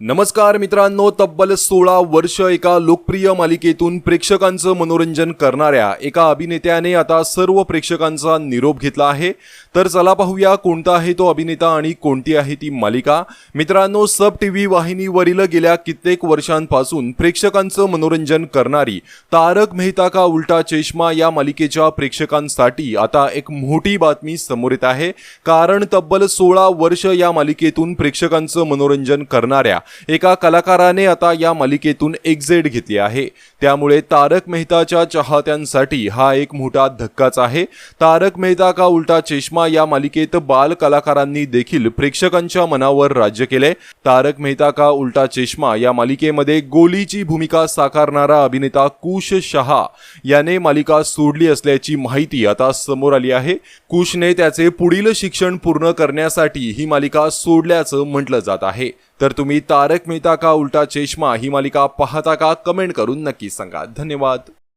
नमस्कार मित्रांनो तब्बल सोळा वर्ष एका लोकप्रिय मालिकेतून प्रेक्षकांचं मनोरंजन करणाऱ्या एका अभिनेत्याने आता सर्व प्रेक्षकांचा निरोप घेतला आहे. तर चला पाहूया कोणता आहे तो अभिनेता आणि कोणती आहे ती मालिका. मित्रांनो सब टी व्ही वाहिनीवरील गेल्या कित्येक वर्षांपासून प्रेक्षकांचं मनोरंजन करणारी तारक मेहता का उलटा चष्मा या मालिकेच्या प्रेक्षकांसाठी आता एक मोठी बातमी समोर येत आहे. कारण तब्बल सोळा वर्ष या मालिकेतून प्रेक्षकांचं मनोरंजन करणाऱ्या एका कलाकाराने आता या मालिकेतून एक्झिट घेतली आहे. त्यामुळे तारक मेहताच्या चाहत्यांसाठी हा एक मोठा धक्काच आहे. तारक मेहता का उलटा चष्मा या मालिकेत बाल कलाकारांनी देखील प्रेक्षकांच्या मनावर राज्य केले तारक मेहता का उलटा चष्मा या मालिकेमध्ये गोलीची भूमिका साकारणारा अभिनेता कुश शहा याने मालिका सोडली असल्याची माहिती आता समोर आली आहे. कुशने त्याचे पुढील शिक्षण पूर्ण करण्यासाठी ही मालिका सोडल्याचं म्हटलं जात आहे. तर तुम्ही तारक मेहता का उलटा चेष्मा ही मालिका पाहता का? कमेंट करून नक्की सांगा. धन्यवाद.